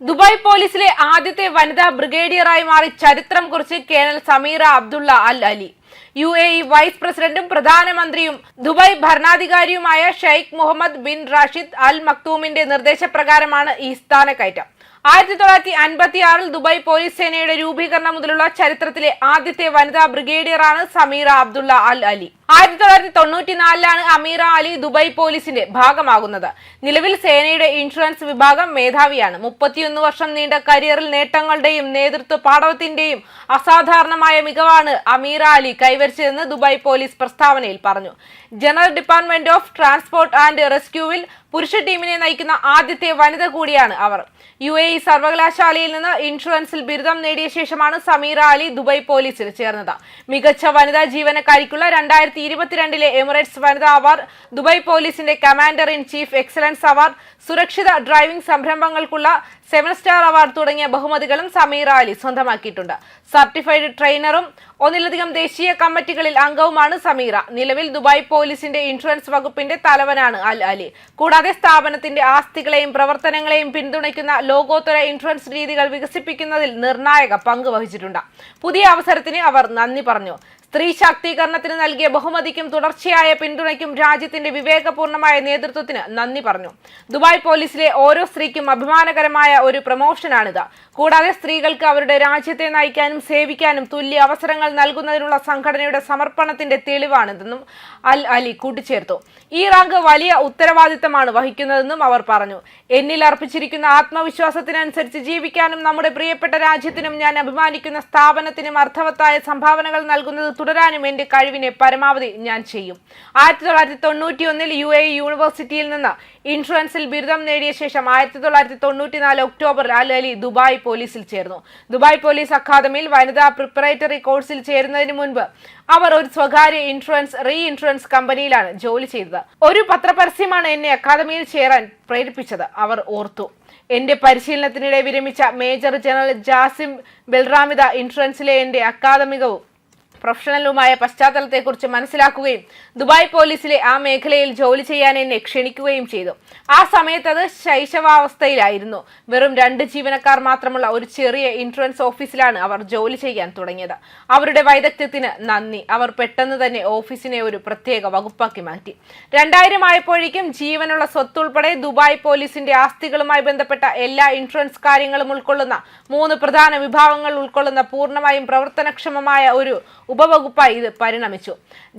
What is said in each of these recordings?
Dubai പോലീസിലെ ആദ്യത്തെ വനിതാ ബ്രിഗേഡിയറായി മാറി ചരിത്രം കുറിച്ച് colonel Sameera Abdulla Al Ali. U A E vice പ്രസിഡന്റും പ്രധാനമന്ത്രിയും Dubai ഭരണാധികാരിയുമായ Sheikh Mohammed bin Rashid Al മക്തൂമിന്റെ നിർദ്ദേശപ്രകാരമാണ് ഈ സ്ഥാനക്കയറ്റം. ആയിരത്തി തൊള്ളായിരത്തി അൻപത്തി ആറിൽ ദുബായ് പോലീസ് സേനയുടെ രൂപീകരണം മുതലുള്ള ചരിത്രത്തിലെ ആദ്യത്തെ വനിതാ ബ്രിഗേഡിയറാണ് സമീറ അബ്ദുള്ള അൽ അലി. ആയിരത്തി തൊള്ളായിരത്തി തൊണ്ണൂറ്റിനാലിലാണ് അമീറ അലി ദുബായ് പോലീസിന്റെ ഭാഗമാകുന്നത്. നിലവിൽ സേനയുടെ ഇൻഷുറൻസ് വിഭാഗം മേധാവിയാണ്. മുപ്പത്തിയൊന്ന് വർഷം നീണ്ട കരിയറിൽ നേട്ടങ്ങളുടെയും നേതൃത്വ പാഠവത്തിന്റെയും അസാധാരണമായ മികവാണ് അമീറ അലി കൈവരിച്ചതെന്ന് ദുബായ് പോലീസ് പ്രസ്താവനയിൽ പറഞ്ഞു. General department of transport and റെസ്ക്യൂവിൽ പുരുഷ ടീമിനെ നയിക്കുന്ന ആദ്യത്തെ വനിത കൂടിയാണ് അവർ. യു എ ഇ സർവകലാശാലയിൽ നിന്ന് ഇൻഷുറൻസിൽ ബിരുദം നേടിയ ശേഷമാണ് സമീറ അലി ദുബായ് പോലീസിൽ ചേർന്നത്. മികച്ച വനിതാ ജീവനക്കാരിക്കുള്ള രണ്ടായിരത്തി ഇരുപത്തിരണ്ടിലെ എമിറേറ്റ്സ് വനിതാ അവാർഡ് ദുബായ് പോലീസിന്റെ commander in chief excellence award സുരക്ഷിത ഡ്രൈവിംഗ് സംരംഭങ്ങൾക്കുള്ള സെവൻ സ്റ്റാർ അവാർഡ് തുടങ്ങിയ ബഹുമതികളും സമീറ അലി സ്വന്തമാക്കിയിട്ടുണ്ട്. സർട്ടിഫൈഡ് ട്രെയിനറും ഒന്നിലധികം ദേശീയ കമ്മിറ്റികളിൽ അംഗവുമാണ് സമീറ. നിലവിൽ ദുബായ് പോലീസിന്റെ ഇൻഷുറൻസ് വകുപ്പിന്റെ തലവനാണ് അൽ അലി. കൂടാതെ സ്ഥാപനത്തിന്റെ ആസ്തികളെയും പ്രവർത്തനങ്ങളെയും പിന്തുണയ്ക്കുന്ന ലോകോത്തര ഇൻഷുറൻസ് രീതികൾ വികസിപ്പിക്കുന്നതിൽ നിർണായക പങ്ക് വഹിച്ചിട്ടുണ്ട്. പുതിയ അവസരത്തിന് അവർ നന്ദി പറഞ്ഞു. സ്ത്രീ ശാക്തീകരണത്തിന് നൽകിയ ബഹുമതിക്കും തുടർച്ചയായ പിന്തുണയ്ക്കും രാജ്യത്തിന്റെ വിവേകപൂർണമായ നേതൃത്വത്തിന് നന്ദി പറഞ്ഞു. ദുബായ് പോലീസിലെ ഓരോ സ്ത്രീക്കും അഭിമാനകരമായ ഒരു പ്രമോഷനാണിത്. കൂടാതെ സ്ത്രീകൾക്ക് അവരുടെ രാജ്യത്തെ നയിക്കാനും സേവിക്കാനും തുല്യ അവസരങ്ങൾ നൽകുന്നതിനുള്ള സംഘടനയുടെ സമർപ്പണത്തിന്റെ തെളിവാണിതെന്നും അൽ അലി കൂട്ടിച്ചേർത്തു. ഈ റാങ്ക് വലിയ ഉത്തരവാദിത്തമാണ് വഹിക്കുന്നതെന്നും അവർ പറഞ്ഞു. എന്നിൽ അർപ്പിച്ചിരിക്കുന്ന ആത്മവിശ്വാസത്തിനനുസരിച്ച് ജീവിക്കാനും നമ്മുടെ പ്രിയപ്പെട്ട രാജ്യത്തിനും ഞാൻ അഭിമാനിക്കുന്ന സ്ഥാപനത്തിനും അർത്ഥവത്തായ സംഭാവനകൾ നൽകുന്നത് തുടരാനും എന്റെ കഴിവിനെ പരമാവധി ഞാൻ ചെയ്യും. ആയിരത്തി തൊള്ളായിരത്തി തൊണ്ണൂറ്റി ഒന്നിൽ യു എ യൂണിവേഴ്സിറ്റിയിൽ നിന്ന് ഇൻഷുറൻസിൽ ബിരുദം നേടിയ ശേഷം ആയിരത്തി തൊള്ളായിരത്തി തൊണ്ണൂറ്റിനാല് ഒക്ടോബർ അൽ അലി ദുബായ് പോലീസിൽ ചേർന്നു. ദുബായ് പോലീസ് അക്കാദമിയിൽ വനിതാ പ്രിപ്പറേറ്ററി കോഴ്സിൽ ചേരുന്നതിന് മുൻപ് അവർ ഒരു സ്വകാര്യ ഇൻഷുറൻസ് റീ ഇൻഷുറൻസ് കമ്പനിയിലാണ് ജോലി ചെയ്തത്. ഒരു പത്രപരസ്യമാണ് എന്നെ അക്കാദമിയിൽ ചേരാൻ പ്രേരിപ്പിച്ചത്. അവർ ഓർത്തു എന്റെ പരിശീലനത്തിനിടെ വിരമിച്ച മേജർ ജനറൽ ജാസിം ബൽറാമിദ ഇൻഷുറൻസിലെ എന്റെ അക്കാദമികവും പ്രൊഫഷണലുമായ പശ്ചാത്തലത്തെക്കുറിച്ച് മനസ്സിലാക്കുകയും ദുബായ് പോലീസിലെ ആ മേഖലയിൽ ജോലി ചെയ്യാൻ എന്നെ ക്ഷണിക്കുകയും ചെയ്തു. ആ സമയത്ത് അത് ശൈശവാവസ്ഥയിലായിരുന്നു. വെറും രണ്ട് ജീവനക്കാർ മാത്രമുള്ള ഒരു ചെറിയ ഇൻഷുറൻസ് ഓഫീസിലാണ് അവർ ജോലി ചെയ്യാൻ തുടങ്ങിയത്. അവരുടെ വൈദഗ്ധ്യത്തിന് നന്ദി. അവർ പെട്ടെന്ന് തന്നെ ഓഫീസിനെ ഒരു പ്രത്യേക വകുപ്പാക്കി മാറ്റി. രണ്ടായിരം ആയപ്പോഴേക്കും ജീവനുള്ള സ്വത്തുൾപ്പെടെ ദുബായ് പോലീസിന്റെ ആസ്തികളുമായി ബന്ധപ്പെട്ട എല്ലാ ഇൻഷുറൻസ് കാര്യങ്ങളും ഉൾക്കൊള്ളുന്ന മൂന്ന് പ്രധാന വിഭാഗങ്ങൾ ഉൾക്കൊള്ളുന്ന പൂർണമായും പ്രവർത്തനക്ഷമമായ ഒരു ഉപവകുപ്പായി ഇത് പരിണമിച്ചു.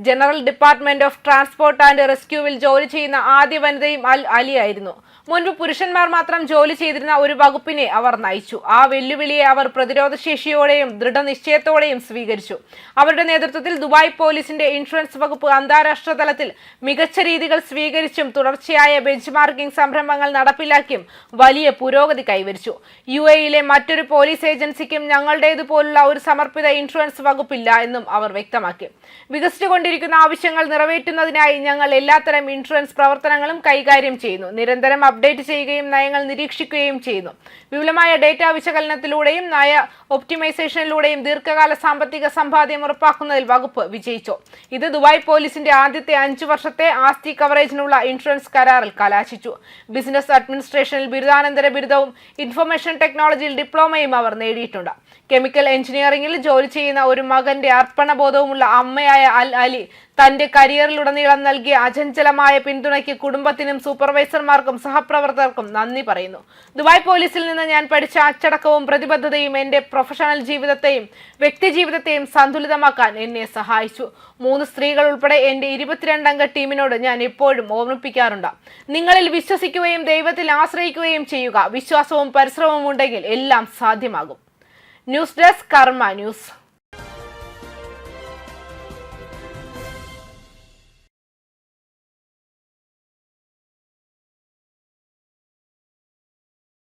General department of transport and റെസ്ക്യൂവിൽ ജോലി ചെയ്യുന്ന ആദ്യ വനിതയും അൽ അലിയായിരുന്നു. മുൻപ് പുരുഷന്മാർ മാത്രം ജോലി ചെയ്തിരുന്ന ഒരു വകുപ്പിനെ അവർ നയിച്ചു. ആ വെല്ലുവിളിയെ അവർ പ്രതിരോധശേഷിയോടെയും ദൃഢനിശ്ചയത്തോടെയും സ്വീകരിച്ചു. അവരുടെ നേതൃത്വത്തിൽ ദുബായ് പോലീസിന്റെ ഇൻഷുറൻസ് വകുപ്പ് അന്താരാഷ്ട്ര തലത്തിൽ മികച്ച രീതികൾ സ്വീകരിച്ചും തുടർച്ചയായ ബെഞ്ച് മാർക്കിംഗ് സംരംഭങ്ങൾ നടപ്പിലാക്കിയും വലിയ പുരോഗതി കൈവരിച്ചു. യു എയിലെ മറ്റൊരു പോലീസ് ഏജൻസിക്കും ഞങ്ങളുടേതുപോലുള്ള ഒരു സമർപ്പിത ഇൻഷുറൻസ് വകുപ്പില്ല എന്നും അവർ വ്യക്തമാക്കി. വികസിച്ചുകൊണ്ടിരിക്കുന്ന ആവശ്യങ്ങൾ നിറവേറ്റുന്നതിനായി ഞങ്ങൾ എല്ലാത്തരം ഇൻഷുറൻസ് പ്രവർത്തനങ്ങളും കൈകാര്യം ചെയ്യുന്നു. നിരന്തരം അപ്ഡേറ്റ് ചെയ്യുകയും നയങ്ങൾ നിരീക്ഷിക്കുകയും ചെയ്യുന്നു. വിപുലമായ ഡേറ്റ വിശകലനത്തിലൂടെയും നയ ഒപ്റ്റിമൈസേഷനിലൂടെയും ദീർഘകാല സാമ്പത്തിക സമ്പാദ്യം ഉറപ്പാക്കുന്നതിൽ വകുപ്പ് വിജയിച്ചു. ഇത് ദുബായ് പോലീസിന്റെ ആദ്യത്തെ അഞ്ചു വർഷത്തെ ആസ്തി കവറേജിനുള്ള ഇൻഷുറൻസ് കരാറിൽ കലാശിച്ചു. ബിസിനസ് അഡ്മിനിസ്ട്രേഷനിൽ ബിരുദാനന്തര ബിരുദവും ഇൻഫർമേഷൻ ടെക്നോളജിയിൽ ഡിപ്ലോമയും അവർ നേടിയിട്ടുണ്ട്. കെമിക്കൽ എഞ്ചിനീയറിംഗിൽ ജോലി ചെയ്യുന്ന ഒരു മകന്റെ അർപ്പണബോധവുമുള്ള അമ്മയായ അൽ അലി തന്റെ കരിയറിലുടനീളം നൽകിയ അചഞ്ചലമായ പിന്തുണയ്ക്ക് കുടുംബത്തിനും സൂപ്പർവൈസർമാർക്കും സഹപ്രവർത്തകർക്കും നന്ദി പറയുന്നു. ദുബായ് പോലീസിൽ നിന്ന് ഞാൻ പഠിച്ച അച്ചടക്കവും പ്രതിബദ്ധതയും എന്റെ പ്രൊഫഷണൽ ജീവിതത്തെയും വ്യക്തി ജീവിതത്തെയും സന്തുലിതമാക്കാൻ എന്നെ സഹായിച്ചു. മൂന്ന് സ്ത്രീകൾ ഉൾപ്പെടെ എന്റെ ഇരുപത്തിരണ്ടംഗ ടീമിനോട് ഞാൻ എപ്പോഴും ഓർമ്മിപ്പിക്കാറുണ്ട്. നിങ്ങളിൽ വിശ്വസിക്കുകയും ദൈവത്തിൽ ആശ്രയിക്കുകയും ചെയ്യുക വിശ്വാസവും പരിശ്രമവും ഉണ്ടെങ്കിൽ എല്ലാം സാധ്യമാകും. News desk Karma news.